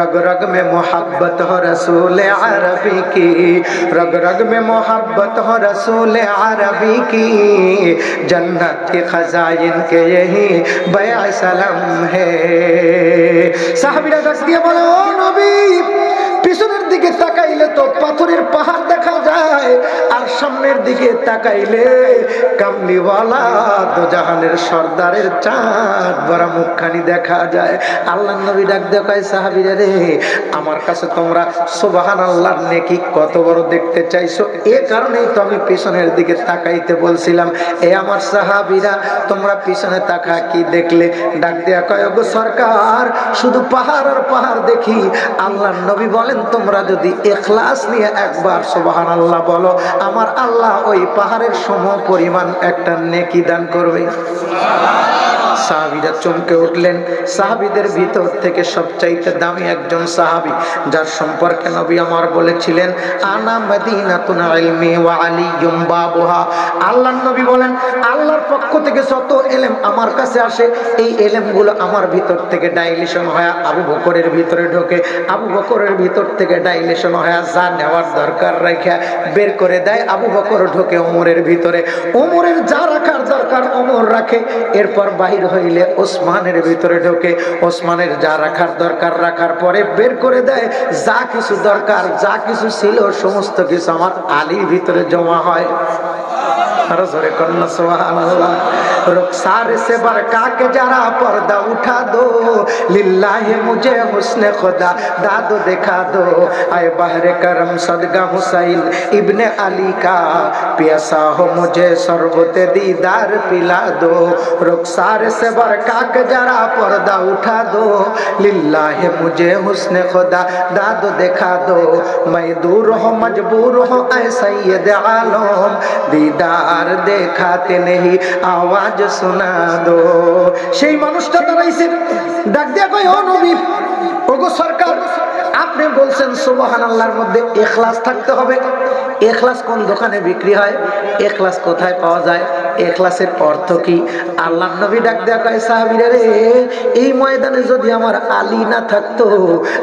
رگ رگ میں محبت ہو رسول عربی کی، رگ رگ میں محبت ہو رسول عربی کی۔ جنت کی خزائن کے یہی بیع سلام ہے۔ صحابیরা ডাক দিয়ে বলে ও নবী পিছনের দিকে তাকাইলে তো পাথরের যায়, আর সামনের দিকে তাকাইলে কামলিওয়ালা দোজাহানের সর্দারের চাঁদ বড় মুখখানি দেখা যায়। আল্লাহ নবী ডাক দেখায় সাহাবিরা রে, আমার কাছে তোমরা সোবাহান আল্লাহর নেকি কত বড় দেখতে চাইছো? এ কারণেই তো আমি পিছনের দিকে তাকাইতে বলছিলাম, এ আমার সাহাবিরা, তোমরা পিছনে তাকা কি দেখলে? ডাক দেয়া কয় গো সরকার, শুধু পাহাড় আর পাহাড় দেখি। আল্লাহ নবী বলেন, তোমরা যদি এখলাস নিয়ে একবার সোবাহান আল্লাহ বলো আমার আল্লাহ ওই পাহাড়ের সম পরিমাণ একটা নেকি দান করবে। সাহাবিরা চমকে উঠলেন। সাহাবিদের ভিতর থেকে সবচাইতে দামি একজন সাহাবি, যার সম্পর্কে নবী আমার বলেছিলেন, আনা মদিনাতুন ইলমি ওয়া আলিয়ুম বাবুহা। আল্লাহর নবী বলেন, আল্লাহর পক্ষ থেকে যত এলেম আমার কাছে আসে, এই এলেমগুলো আমার ভিতর থেকে ডাইলেশন হয় আবু বকরের ভিতরে ঢোকে। আবু বকরের ভিতর থেকে ডাইলেশন হয় যা নেওয়ার দরকার রেখে বের করে দেয়। আবু বকর ঢোকে ওমরের ভিতরে। ওমরের যা রাখার দরকার ওমর রাখে। এরপর বাহির হইলে ওসমানের ভিতরে ঢোকে। ওসমানের যা রাখার দরকার রাখার পরে বের করে দেয়। যা কিছু দরকার, যা কিছু ছিল, সমস্ত কিছু আমার আলীর ভিতরে জমা হয়। اور زورے کرنا سبحان اللہ رخسار سے برکا کے جرا پردہ اٹھا دو للہ مجھے حسن خدا دادو دکھا دو آئے بحر کرم صدقہ حسین ابن علی کا پیسا ہو مجھے سربت دیدار پلا دو رخسار سے برکا کے جرا پردہ اٹھا دو للہ مجھے حسن خدا دادو دکھا دو میں دور ہوں مجبور ہوں اے سید عالم دیدار আর দেখাতে নেই, আওয়াজ শোনা দো। সেই মানুষটা দাঁড়াইছে। ডাক দিয়া কই ও নবী, ওগো সরকার আপনি বলছেন সুবহান আল্লাহর মধ্যে এখলাস থাকতে হবে। এখলাস কোন দোকানে বিক্রি হয়? এখলাস কোথায় পাওয়া যায়? এখলাসের অর্থ কি? আল্লাহ নবী ডাক দেয়া কয়, সাহাবীরা রে, এই ময়দানে যদি আমার আলী না থাকতো,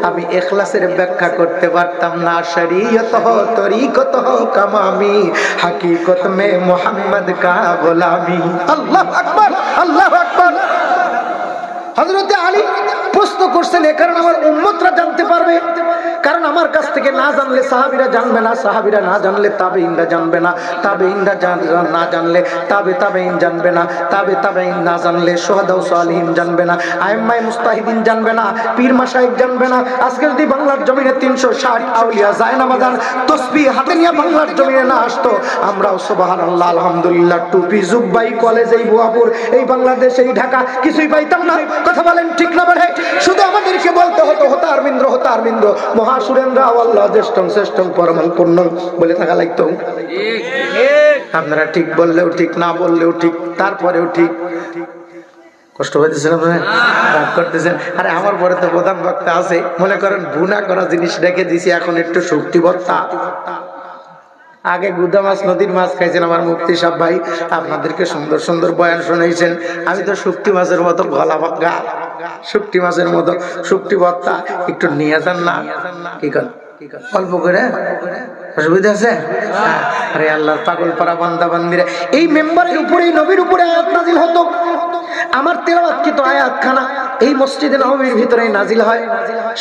আমি এখলাসের ব্যাখ্যা করতে পারতাম না। শরীয়ত তরিকত কামামি, হাকিকত মে মোহাম্মদ কা গোলামি। আল্লাহ আকবার আল্লাহ আকবার। হযরতে আলী প্রশ্ন করছেন এ কারণে আমার উন্মতরা জানতে পারবে। কারণ আমার কাছ থেকে না জানলে সাহাবিরা জানবে না, সাহাবিরা না জানলে তাবে ইন্দা জানবে না তাবে ইন্দা না জানলে তাবে তাবে ইন জানবে না, তাবে তাবে ইন না জানলে সোহাদাউ সালিহিন জানবে না আইম্মাই মুস্তাহিদিন জানবে না, পীর মাসাইক জানবে না আজকে যদি বাংলার জমিনে তিনশো ষাট আউলিয়া জায়নামাদান তসবি হাতে নিয়ে বাংলার জমিনে না আসতো, আমরাও সোবাহান আল্লাহ আলহামদুলিল্লাহ, টুপি, জুব্বাই, কলেজ, এই বুয়াপুর, এই বাংলাদেশ, এই ঢাকা, কিছুই পাইতাম না, কথা বলেন ঠিক না বলে, শুধু আমাদেরকে বলতে হতো, হতার মিন্দ্র হতার মিন্দ্র মহাসুরেন্দ্র আল্লাহ জ্যেষ্ঠং শ্রেষ্ঠং পরমং পূর্ণ বলে থাকা লাগতো। আপনারা ঠিক বললেও ঠিক, না বললেও ঠিক, তারপরেও ঠিক। কষ্ট হইতেছেন আপনারা করতেছেন আরে আমার পরে তো প্রধান বক্তা আছে। মনে করেন বুনা করা জিনিস রেখে দিছি, এখন একটু শক্তি বক্তা। আগে গুদা মাছ, নদীর মাছ খাইছেন আমার মুক্তি সাহ ভাই। আপনাদেরকে সুন্দর সুন্দর বয়ান শুনাইছেন। আমি তো শুক্তি মাছের মতো গলা গা শুক্তি মাছের মতো। শুক্তি ভত্তা একটু নিয়ে যান না। কি কর? অল্প করে? অসুবিধা আছে? হ্যাঁ। আরে পাগল বান্দা এই মেম্বারের উপরে নবীর উপরে আয়াত নাজিল হতো। আমার তেলাওয়াত কিন্তু আয়াত খানা এই মসজিদে নবীর ভিতরে নাজিল হয়।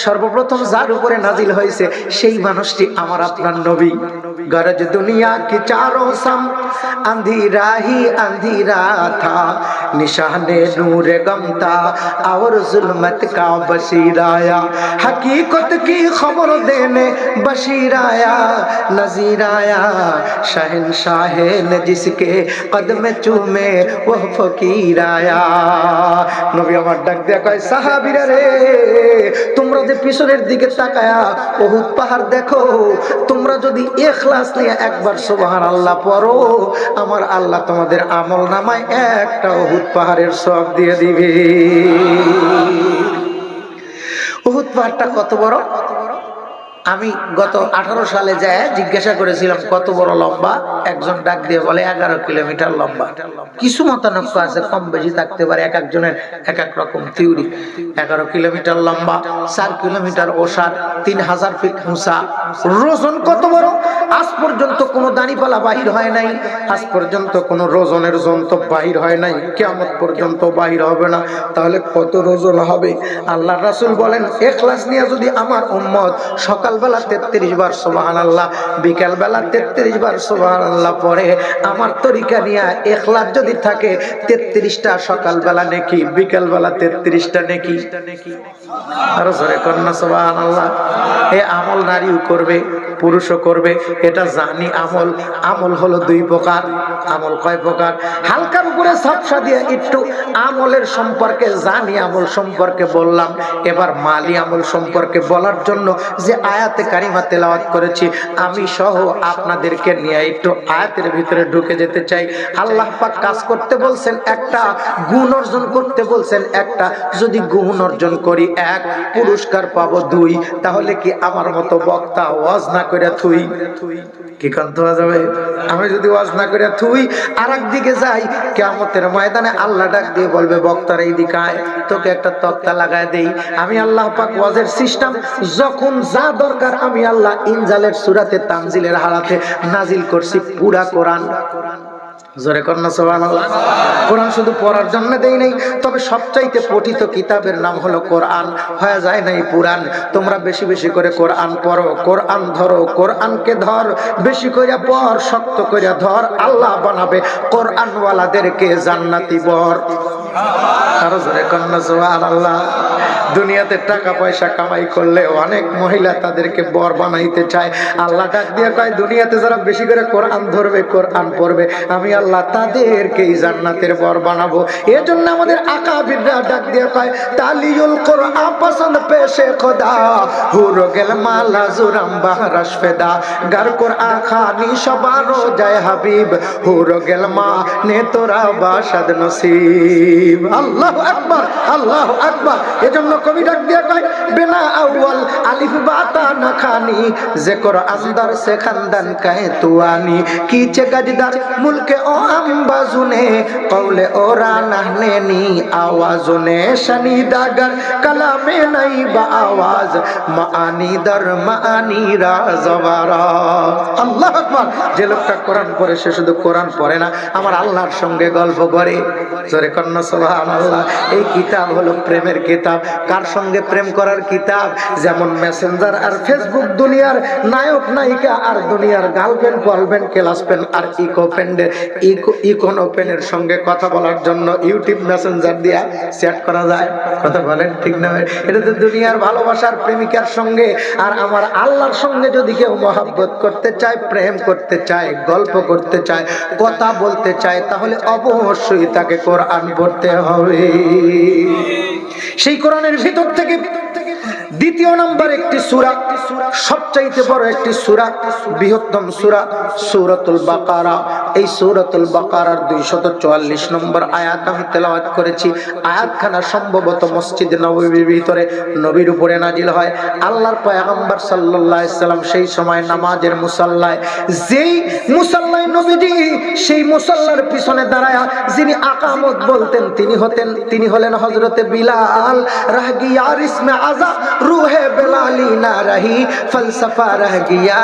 সর্বপ্রথম যার উপরে নাজিল হয়েছে, সেই মানুষটি আমার আপনার নবী। گرج دنیا کی چاروں سم اندھیرا ہی اندھیرا تھا نشان نور گم تھا اور ظلمت کا بشیر آیا حقیقت کی خبر دینے بشیر آیا نظیر آیا شہنشاہ نے جس کے قدم چومے وہ فقیر آیا نبی آمار ڈک নবী আমার ডাক দেয়া কয় সাহাবিরা پیسو তোমরা যে পিছনের দিকে پہر دیکھو تم দেখো جو دی ایک এখলাস নিয়ে একবার সুবহান আল্লাহ পড়ো। আমার আল্লাহ তোমাদের আমল নামায় একটা অহুত পাহাড়ের সব দিয়ে দিবে। অহুত পাহাড়টা কত বড় কত বড়? আমি গত আঠারো সালে যায় জিজ্ঞাসা করেছিলাম, কত বড় লম্বা? একজন ডাক দিয়ে বলে, এগারো কিলোমিটার লম্বা। কিছু মতানক্য আছে, কম বেশি থাকতে পারে, এক একজনের এক এক রকম থিওরি এগারো কিলোমিটার লম্বা, চার কিলোমিটার ওষার, তিন হাজার ফিট উঁচা। রোজন কত বড়? আজ পর্যন্ত কোনো দাঁড়িপালা বাহির হয় নাই। আজ পর্যন্ত কোনো রোজনের যন্ত্র বাহির হয় নাই। কেমন পর্যন্ত বাহির হবে না। তাহলে কত রোজন হবে? আল্লাহ রাসুল বলেন, এখলাস নিয়ে যদি আমার উম্মত সকালবেলা তেত্রিশ বার সোবাহান আল্লাহ বিকালবেলা তেত্রিশ বার সোবাহান আল্লাহ পরে আমার তরিকা নিয়ে এখলাস যদি থাকে, তেত্রিশটা সকালবেলা নেকি, বিকালবেলা তেত্রিশটা নেকি। আরও জোরে কন্যা সোবাহান আল্লাহ এ আমল নারীও করবে, পুরুষও করবে, এটা জানি আমল। আমল হলো দুই প্রকার, আমল কয় প্রকার? হালকার উপরে সাপসা দিয়ে একটু আমলের সম্পর্কে জানি, আমল সম্পর্কে বললাম। এবার মালি আমল সম্পর্কে বলার জন্য যে আয়াতে কারিমা তেলাওয়াত করেছি। আমি সহ আপনাদেরকে নিয়ে একটু আয়াতের ভিতরে ঢুকে যেতে চাই। আল্লাহ পাক কাজ করতে বলছেন একটা, গুণ অর্জন করতে বলছেন একটা। যদি গুণ অর্জন করি, এক, পুরস্কার পাবো দুই, তাহলে কি আমার মতো বক্তা ওয়াজ না করে থুই? কি কান্ত যাবে? আমি যদি ওয়াজ না করে থুই আর দিকে যাই কেমতের ময়দানে আল্লাহ ডাক দিয়ে বলবে, বক্তার এই দিকে আয়, তোকে একটা তক্তা লাগায় দেই। আমি আল্লাহ পাক ওয়াজের সিস্টেম যখন যা দরকার, আমি আল্লাহ ইনজালের সুরাতে তানজিলের হারাতে নাজিল করছি পুরা কোরআন। জোরে সোহান কোরআন শুধু পড়ার জন্য দেই নাই, তবে সবচাইতে পঠিত কিতাবের নাম হলো কোরআন। হয়ে যায় নাই তোমরা বেশি বেশি করে কোরআন পড়ো, কোরআন ধরো, কোরআনকে ধর, বেশি করে পড়, শক্ত করে ধর, আল্লাহ বানাবে কোরআনওয়ালাদেরকে জান্নাতি বর। আরও জোরে কন্যা সোহান আল্লাহ দুনিয়াতে টাকা পয়সা কামাই করলে অনেক মহিলা তাদেরকে বর বানাইতে চায়। আল্লাহ ডাক দিয়ে কয়, দুনিয়াতে যারা বেশি করে কোরআন ধরবে, কোরআন পড়বে, আমি আল্লাহ তাদেরকেই জান্নাতের বর বানাবো। এর জন্য আমাদের আকাবিররা ডাক দিয়ে কয়, তালিউল কোরআন পছন্দ পেশে খোদা হুরো গেল মালা জুরাম বাহরাস ফেদা, গার কোরআন খানি সবারও যায় হাবিব হুরো গেল মা নে তোরা বাসাদ নসিব। আল্লাহ আকবার আল্লাহ আকবার। এজন্য কবি ডাক দিয়ে কয় বেনা আউয়াল আলিফ বাতা না খানি, যে কর আন্দার সে খানদান কাহে তুয়ানি কিচে গাজদার মুলকে ও আম্বাজুনে কৌলে ওরা নাহনে নি আওয়াজুনে, শনি দাগার কালামে নাই বা আওয়াজ মানি দর মানি রাজবারা আল্লাহ আকবার, যে লোকটা কোরআন পড়ে, সে শুধু কোরআন পড়ে না, আমার আল্লাহর সঙ্গে গল্প করে। জোরে কন্যা, সুবহানাল্লাহ, এই কিতাব হলো প্রেমের কিতাব। কার সঙ্গে প্রেম করার কিতাব? যেমন মেসেঞ্জার আর ফেসবুক দুনিয়ার নায়ক, নায়িকা আর দুনিয়ার গার্লফ্রেন্ড বয়ফ্রেন্ড ক্লাস পেন আর ইকো ফ্রেন্ডের ইকো ইকোনো পেনের সঙ্গে কথা বলার জন্য ইউটিউব মেসেঞ্জার দিয়া চ্যাট করা যায়। কথা বলেন, ঠিক না এটা তো দুনিয়ার ভালোবাসার প্রেমিকার সঙ্গে। আর আমার আল্লাহর সঙ্গে যদি কেউ মহাব্বত করতে চায়, প্রেম করতে চায়, গল্প করতে চায়, কথা বলতে চায়, তাহলে অবশ্যই তাকে কোরআন পড়তে হবে। সেই কোরআনের ভিতর থেকে দ্বিতীয় নাম্বার একটি সুরা, সবচাইতে বড় একটি সুরা, বৃহত্তম সুরা, সূরাতুল বাকারা। এই সূরাতুল বাকারার 244 নম্বর আয়াত আমি তেলাওয়াত করেছি। আয়াতখানা সম্ভবত মসজিদ নববীর ভিতরে, নবীর উপরে নাজিল হয়। আল্লাহর পয়গম্বর সাল্লাল্লাহু আলাইহি সাল্লাম সেই সময় নামাজের মুসাল্লায়, যেই মুসাল্লায় নবীজি সেই মুসাল্লার পিছনে দাঁড়ায়া যিনি আকামত বলতেন, তিনি হতেন, তিনি হলেন হযরতে বিলাল রাহ গিয়া ইসমে আজা রুহে বেলালি না রহি ফলসফা রহ গিয়া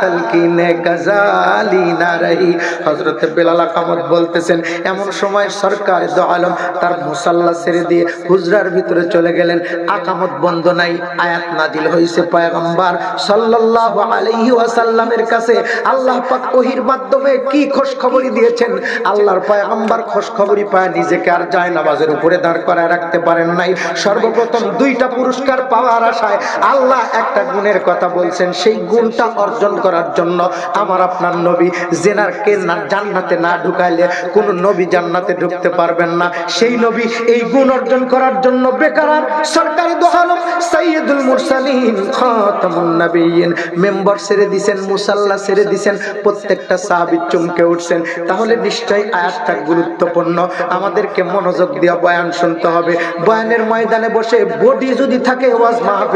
তলকিনে গজালি না রহি হযরতে বেলাল আকামত বলতেছেন এমন সময় সরকার দো আলম তার মুসাল্লা ছেড়ে দিয়ে হুজরার ভিতরে চলে গেলেন। আকামত বন্ধ নাই, আয়াত নাজিল হইছে পয়গম্বর সাল্লাল্লাহু আলাইহি ওয়াসাল্লামের কাছে। আল্লাহ পাক ওহির মাধ্যমে কি খোঁজ দিয়েছেন? আল্লাহর পয়গম্বর খোঁজ পায়, নিজেকে আর যায় নামাজের উপরে দাঁড় করায় রাখতে পারেন নাই। সর্বপ্রথম দুইটা পুরস্কার পাওয়ার আশায় আল্লাহ একটা গুণের কথা বলছেন, সেই গুণটা অর্জন করার জন্য আমার আপনার নবী জেনার কে না জান্নাতে না ঢুকাইলে কোন নবী জান্নাতে ঢুকতে পারবেন না। সেই নবী এই গুণ অর্জন করার জন্য বেকার সরকারি দোহালম সাইয়্যিদুল মুরসালিন খাতামুন মেম্বার ছেড়ে দিবেন মুসাল্লা ছেড়ে দিবেন প্রত্যেকটা সাহাবী চমকে উঠছেন। তাহলে নিশ্চয়ই আয়াতটা গুরুত্বপূর্ণ। আমাদেরকে মনোযোগ দিয়ে বয়ান শুনতে হবে। বয়ানের ময়দানে বসে বডি যদি থাকে ওয়াজ মাহফিলে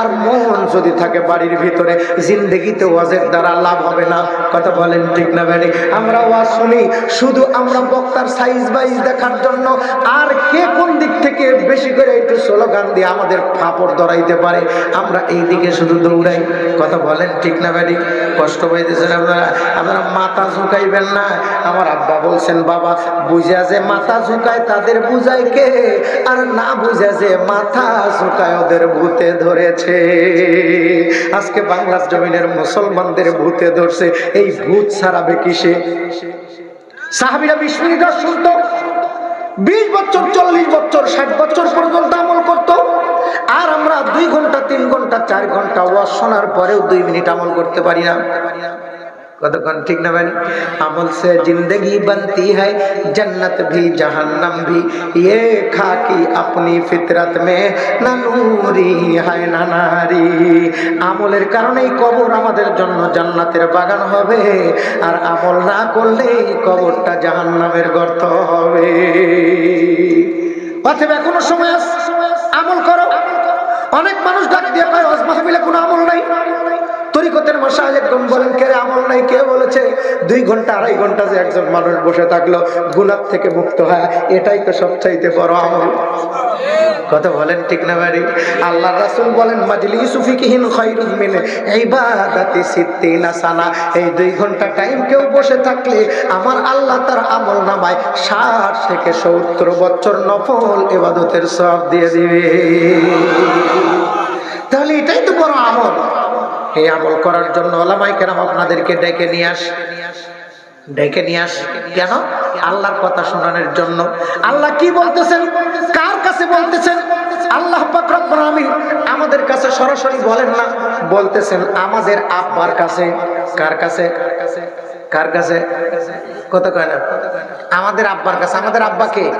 আর মন যদি থাকে বাড়ির ভিতরে জিন্দগিতে ওয়াজের দ্বারা লাভ হবে না। কথা বলেন ঠিক না বেড়ে? আমরা ওয়াজ শুনি, শুধু আমরা বক্তার সাইজ বাইজ দেখার জন্য, আর কে কোন দিক থেকে বেশি করে একটু স্লোগান দিয়ে আমাদের ফাপড় ধরাইতে পারে, আমরা এই দিকে শুধু দৌড়াই। কথা বলেন ঠিক না বেড়ি? কষ্ট পাইতেছেন আপনারা? আপনারা মাথা ঝুঁকাইবেন না। আমার আব্বা বলছেন, বাবা, বুঝা যে মাথা ঝুঁকায় তাদের বুঝায় কে? আর না বুঝা যে মাথা ঝুঁকায় ওদের ভূতে ধরেছে। আজকে বাংলার জমিনের মুসলমানদের ভূতে ধরছে। এই ভূত ছাড়াবে কিসে? সাহাবিরা বিশ মিনিট শুনতো বিশ বছর, চল্লিশ বছর, ষাট বছর পর্যন্ত আমল করতো। আর আমরা দুই ঘণ্টা, তিন ঘণ্টা, চার ঘণ্টা ওয়াজ শোনার পরেও দুই মিনিট আমল করতে পারি না। কতক্ষণ ঠিক না ভাই? আমল সে জিন্দগি বনতি হয়, জন্নত ভি, জাহান্নম ভি। ইয়ে খাকি আপনি ফিতরত মে না নূরি হায়, না নারী। আমলের কারণেই কবর আমাদের জন্য জান্নাতের বাগান হবে। আর আমল না করলেই কবরটা জাহান্নামের গর্ত হবে। অথবা এখনও সময় আছে। আমল করো। অনেক মানুষ ডাক দিয়ে কয় অজমাহবিলে কোনো আমল নাই? তরিকতের মশাই একদম বলেন কে আমল নাই? কে বলেছে, দুই ঘণ্টা, আড়াই ঘণ্টা যে একজন মানুষ বসে থাকল গুলাব থেকে মুক্ত হয়, এটাই তো সবচাইতে বড় আমল। কথা বলেন ঠিক না বাড়ি আল্লাহ রাসূল বলেন মাজলি সুফিকিহীন মিন সিত্তিনা সানা। এই দুই ঘণ্টা টাইম কেউ বসে থাকলে, আমার আল্লাহ তার আমল নামায় ষাট থেকে সত্তর বছর নফল ইবাদতের সব দিয়ে দিবে। তাহলে এটাই তো বড় আমল। এই আমল করার জন্য ওলামাই কেরাম আপনাদেরকে ডেকে নিয়ে আস। ডেকে নিয়ে আস। কেন? আল্লাহর কথা শোনানোর জন্য। আল্লাহ কি বলতেছেন? কার কাছে বলতেছেন? আল্লাহ আমাদের কাছে সরাসরি বলেন না। বলতেছেন, আমাদের আব্বার কাছে। কার কাছে? কার কাছে? কত কয় না? আমাদের আব্বার কাছে। আমাদের আব্বাকে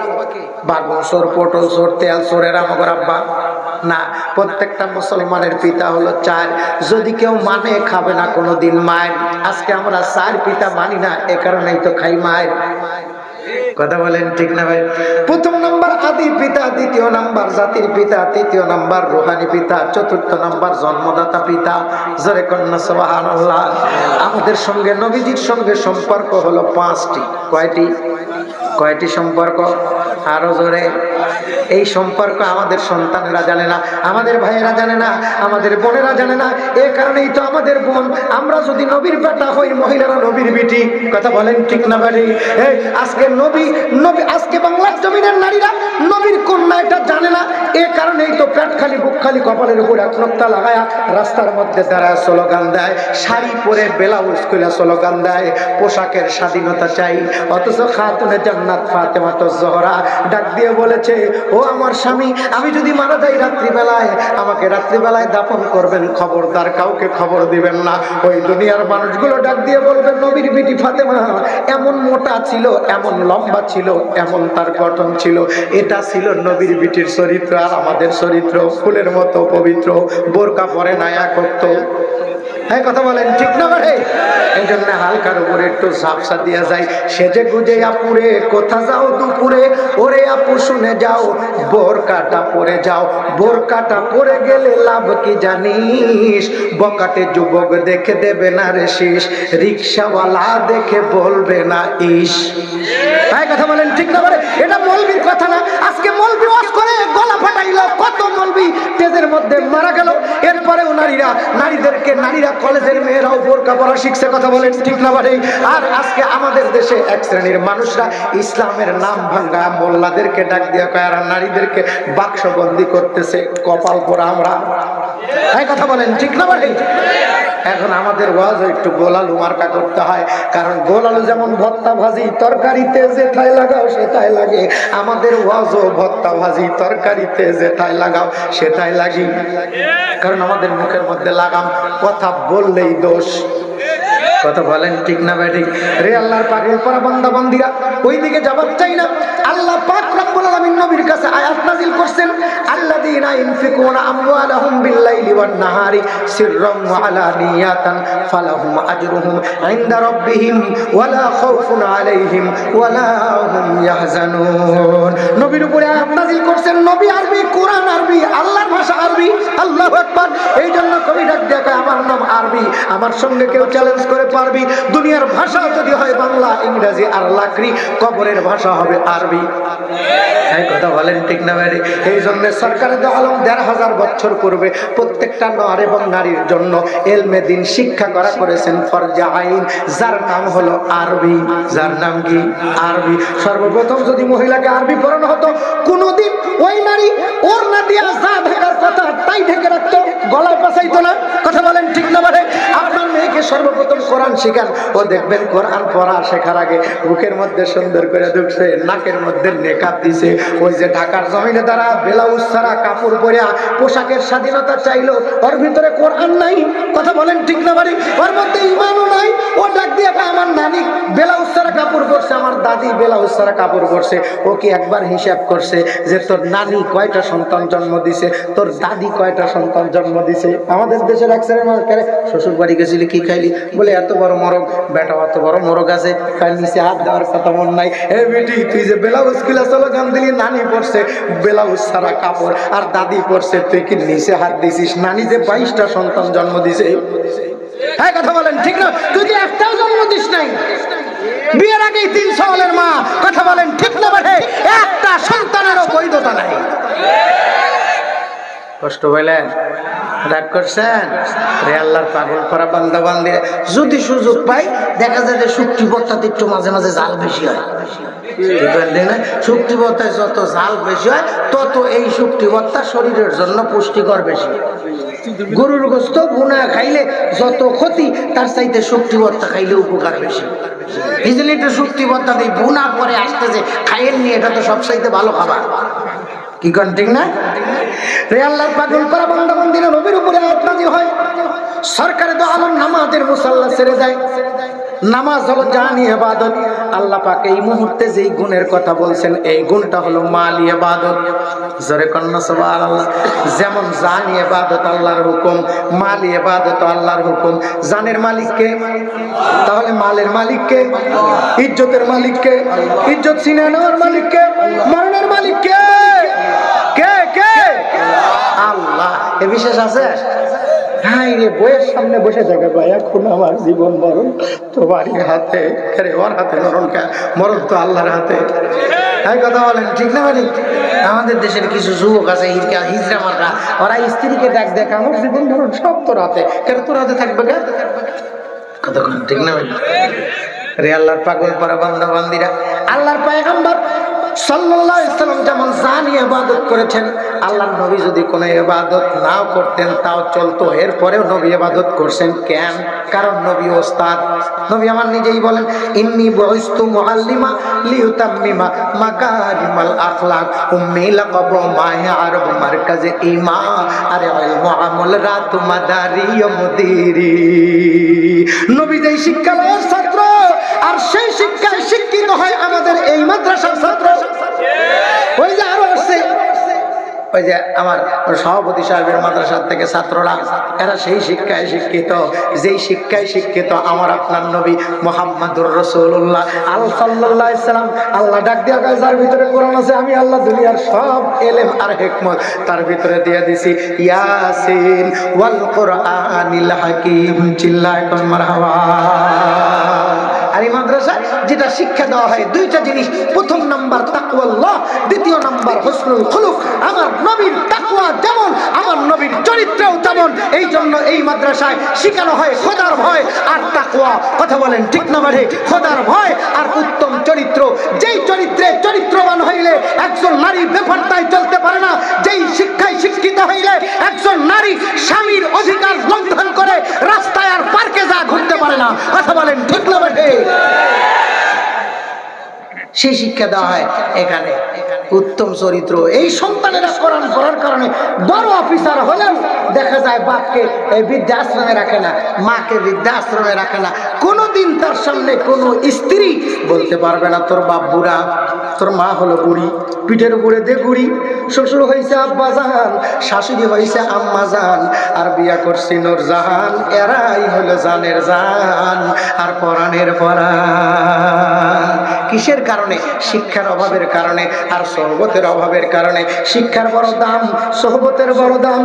বাগুন সোর পটল সোর তেল সোরের আমাদের আব্বা। না। প্রত্যেকটা মুসলমানের পিতা হলো চার। যদি কেউ মানে খাবে না কোনো দিন মায়ের। আজকে আমরা চার পিতা মানি না, এ কারণেই তো খাই মায়ের। কথা বলেন ঠিক না ভাই? প্রথম নাম্বার আদি পিতা, দ্বিতীয় নাম্বার জাতির পিতা, তৃতীয় নাম্বার রোহানি পিতা, চতুর্থ নাম্বার জন্মদাতা পিতা। জরে কন্যা, সুবহানাল্লাহ। আমাদের সঙ্গে নবীজির সঙ্গে সম্পর্ক হলো পাঁচটি। কয়টি? কয়টি সম্পর্ক? আরও জোরে। এই সম্পর্ক আমাদের সন্তানেরা জানে না, আমাদের ভাইয়েরা জানে না, আমাদের বোনেরা জানে না। এ কারণেই তো আমাদের বোন, আমরা যদি নবীর বেটা হই, মহিলারা নবীর বিটি। কথা বলেন ঠিক না বাড়ি আজকে নবী আজকে বাংলার জমিনের নারীরা নবীর কন্যা এটা জানে না। এ তো খালি, বুক খালি, কপালের উপর এক রাস্তার মধ্যে স্লোগান দেয়। শাড়ি পরে ব্লাউজ খুলে স্লোগান দেয়, পোশাকের স্বাধীনতা চাই। অথচ খাতুনে জান্নাত জহরা। ডাক দিয়ে বলেছে, ও আমার স্বামী, আমি যদি মারা যাই রাত্রিবেলায়, আমাকে রাত্রিবেলায় দাফন করবেন, খবরদার কাউকে খবর দিবেন না। ওই দুনিয়ার মানুষগুলো ডাক দিয়ে বলবেন নবীর বিটি ফাতেমা, এমন মোটা ছিল, এমন লম্বা ছিল, এমন তার গঠন ছিল। এটা ছিল নবীর বিটির চরিত্র আর আমাদের চরিত্র ফুলের মতো পবিত্র, বোরকা পরে নায়া করতো। হ্যাঁ কথা বলেন, ঠিক না বাড়ে এই জন্য হালকার উপরে একটু ঝাপসা দিয়া যায় সেজে গুজে আপুরে, কোথা যাও দুপুরে। ওরে আপু, শুনে যাও, বোরকাটা পরে যাও। বোরকাটা পরে গেলে লাভ কি জানিস? বকাটে যুবক দেখে দেবে না রে শীষ। রিক্সাওয়ালা দেখে বলবে না ইস। তাই কথা বলেন, ঠিক না বাড়ে এটা মলবির কথা না। আজকে মলবি ওয়াজ করে গলা ফাটাইলো, কত মলবি? তেজের মধ্যে মারা গেল। এরপরেও নারীরা, নারীদেরকে নারীরা কলেজের মেয়েরাও বোরকা পরা শিখছে, কথা বলেন ঠিক না বাড়ি? আর আজকে আমাদের দেশে এক শ্রেণির মানুষরা ইসলামের নাম ভাঙ্গা মোল্লাদেরকে ডাক দিয়া আর নারীদেরকে বাক্সবন্দি করতেছে, কপাল পরা আমরা। কথা বলেন ঠিক না বাড়ি? এখন আমাদের ওয়াজ একটু গোলালু মার্কা করতে হয়। কারণ গোলালু যেমন ভত্তা ভাজি, তরকারিতে যেথায় লাগাও সেটাই লাগে। আমাদের ওয়াজও ভত্তা ভাজি, তরকারিতে যেটাই লাগাও সেটাই লাগি। কারণ আমাদের মুখের মধ্যে লাগাম, কথা বললেই দোষ। কথা বলেন ঠিক না ঠিক। রে আল্লাহর পাগল পরা বান্দা বান্দিরা ওই দিকে চাই না। আল্লাহ পাক রব্বুল আলামিন নবীর কাছে আয়াত নাযিল করছেন, আল্লাযীনা ইনফিকুনা আমওয়ালাহুম বিল-লাইলি ওয়ান-নাহারি সিররাম ওয়া আলানিয়াতান ফালাহুম আজরুহুম ইনদা রাব্বিহিম ওয়ালা খাউফুন আলাইহিম ওয়ালা হুম ইয়াহজানুন। নবীর উপরে আয়াত নাযিল করছেন, নবী আরবি, কোরআন আরবি, আল্লাহর ভাষা আরবি, আল্লাহু আকবার। এই জন্য কবি ডাক দেখা আমার নাম আরবি, আমার সঙ্গে কেউ চ্যালেঞ্জ করে পারবি? দুনিয়ার ভাষা যদি হয় বাংলা, ইংরেজি, আর লাকড়ি, কবরের ভাষা হবে আরবি। কথা বলেন ঠিক না এই জন্য আলম দেড় হাজার বছর পূর্বে প্রত্যেকটা নর এবং নারীর জন্য এলমে দিন শিক্ষা করা করেছেন ফরজা আইন, যার নাম হলো আরবি। যার নাম কি? আরবি। সর্বপ্রথম যদি মহিলাকে আরবি পড়ানো হতো, কোনোদিন ওই নারী ওর না দিয়া যা কথা তাই ঢেকে রাখতো, গলায় পাসাইতো না। কথা বলেন ঠিক না আপনার মেয়েকে সর্বপ্রথম কোরআন শিখান। ও দেখবেন কোরআন পড়া শেখার আগে বুকের মধ্যে সুন্দর করে ঢুকছে, নাকের মধ্যে নেকাব দিছে। ওই যে ঢাকার জমিনে তারা ব্লাউজ ছাড়া কাপড় পরিয়া পোশাকের স্বাধীনতা চাইলো। ওর ভিতরে কোরআন নাই, কথা বলেন ঠিক না বাড়ি? ওর মধ্যে ইমানও নাই। ও ডাক দিয়ে আমার নানি ব্লাউজ ছাড়া কাপড় পরছে, আমার দাদি ব্লাউজ ছাড়া কাপড় পরছে। ও কি একবার হিসাব করছে যে তোর নানি কয়টা সন্তান জন্ম দিছে? তোর দাদি কয়টা সন্তান জন্ম দিছে? আমাদের দেশের এক মানুষ শ্বশুর বাড়ি গেছিলি, কি খাইলি? বলে, এত বড় মরগ, বেটা এত বড় মরগ আছে। খাই নিচে হাত দেওয়ার কথা মন নাই। এ বেটি, তুই যে ব্লাউজ কিলা চলো গান দিলি, নানি পড়ছে ব্লাউজ ছাড়া কাপড়, আর দাদি পড়ছে তুই কি নিচে হাত দিছিস? নানি যে বাইশটা সন্তান জন্ম দিছে। হ্যাঁ কথা বলেন, ঠিক না? তুই যে একটাও জন্ম দিস নাই। বিয়ের আগেই তিন সওয়ালের মা। কথা বলেন, ঠিক না বাঠে একটা সন্তানেরও বৈধতা নাই। কষ্ট পাইলেন রাগ করছেন? রে আল্লাহর পাগল করা বান্দা বান্দি যদি সুযোগ পাই, দেখা যায় যে শুক্তি বত্তাতে একটু মাঝে মাঝে জাল বেশি হয়। শুক্তি বত্তায় যত জাল বেশি হয়, তত এই শুক্তি বত্তা শরীরের জন্য পুষ্টিকর বেশি। গরুর গোস্ত বুনা খাইলে যত ক্ষতি, তার চাইতে শক্তি ভত্তা খাইলে উপকার বেশি। একটু শক্তি ভত্তা দিই বুনা পরে আসতেছে খাইয়েন নিয়ে এটা তো সব চাইতে ভালো খাবার। কি কন ঠিক না? রে আল্লাহ পাগল করা বান্দা বান্দিরা নবীর উপরে নাযিল হয়। সরকারে তো আলম নামাজের মুসাল্লা ছেড়ে দেয় নামাজ হলো জানি ইবাদত। আল্লাহ পাক এই মুহূর্তে যেই গুণের কথা বলছেন, এই গুণটা হলো মালি ইবাদত। জোরে কন্যা, সুবহানাল্লাহ। যেমন জানি ইবাদত আল্লাহর হুকুম, মালি ইবাদত আল্লাহর হুকুম। জানের মালিক কে? তাহলে মালের মালিক কে? ইজ্জতের মালিক কে? ইজ্জত ছিনে নেওয়ার মালিক কে? মরণের মালিক কে কে কে? আল্লাহ, এ বিশেষ আছে? আমাদের দেশের কিছু যুবক আছে, হিজরা মাররা, ওরা স্ত্রীকে ডাক দেখ আমার জীবন মরণ সব তোর হাতে। কেন তোর হাতে থাকবে কতক্ষণ, ঠিক না রে আল্লাহর পাগল পরা বান্দা বান্দিরা আল্লাহর পায়গাম্বার সাল্লাল্লাহু আলাইহি সাল্লাম যেমন জানি করেছেন, আল্লাহর নবী যদি কোনো ইবাদত নাও করতেন, তাও চলতো। এরপরেও নবী কেন? কারণ নবী ওস্তাদ, নবী আমার নিজেই বলেন, ইন্নি বুইস্তু মুআল্লিমা লিউতাম্মিমা মাকারিমাল আখলাক। উম্মি মারকাজে ইমা আরে ইলমু আমল রাত মাদারি মুদিরি নবী যেই শিক্ষালয়ের ছাত্র আর সেই শিক্ষায় শিক্ষিত হয় আমাদের এই মাদ্রাসার ছাত্র। ওই যে আরও আসছে। ওই যে আমার সভাপতি সাহেবের মাদ্রাসার থেকে ছাত্ররা এরা সেই শিক্ষায় শিক্ষিত যেই শিক্ষায় শিক্ষিত আমার আপনার নবী মোহাম্মদুর রসুল্লাহ আল ইসলাম আল্লাহ ডাক দিয়া কয়, যার ভিতরে কোরআন আছে আমি আল্লাহ দুনিয়ার সব এলেম আর হেকমত তার ভিতরে দিয়ে দিছি। ইয়াসিন ওয়াল কোরআনিল হাকিম চিল্লায় কোন মারহাবা। আর এই মাদ্রাসায় যেটা শিক্ষা দেওয়া হয়, দুইটা জিনিস। প্রথম নাম্বার তাকওয়াল্লাহ, দ্বিতীয় নাম্বার হসনুল খুলুক। আমার নবীর তাকওয়া যেমন, আমার নবীর চরিত্রও তেমন। এই জন্য এই মাদ্রাসায় শেখানো হয়, খোদার ভয় আর তাকওয়া। কথা বলেন ঠিক না বাড়ে? খোদার ভয় আর উত্তম চরিত্র। যেই চরিত্রে চরিত্রবান হইলে, একজন নারী বেফারতায় চলতে পারে না। যেই শিক্ষায় শিক্ষিত হইলে, একজন নারী স্বামীর অধিকার লঙ্ঘন করে, রাস্তায় আর পার্কে যা ঘুরতে পারে না। কথা বলেন ঠিক না বেঠে সেই শিক্ষা দেওয়া হয় এখানে। উত্তম চরিত্র। এই সন্তানেরা কোরআন পড়ার কারণে বড় অফিসার হলেও দেখা যায় বাপকে এই বৃদ্ধাশ্রমে রাখে না, মাকে বৃদ্ধাশ্রমে রাখে না। কোনো দিন তার সামনে কোনো স্ত্রী বলতে পারবে না, তোর বাপ বুড়া, তোর মা হলো বুড়ি। পিঠের উপরে দেখুড়ি শ্বশুর হয়েছে আব্বা জাহান, শাশুড়ি হয়েছে আম্মা জাহান, আর বিয়া করছি নোর জাহান, এরাই হলো জানের জান আর পরাণের পরা কিসের কারণে? শিক্ষার অভাবের কারণে আর সহবতের অভাবের কারণে। শিক্ষার বড় দাম, সহবতের বড় দাম।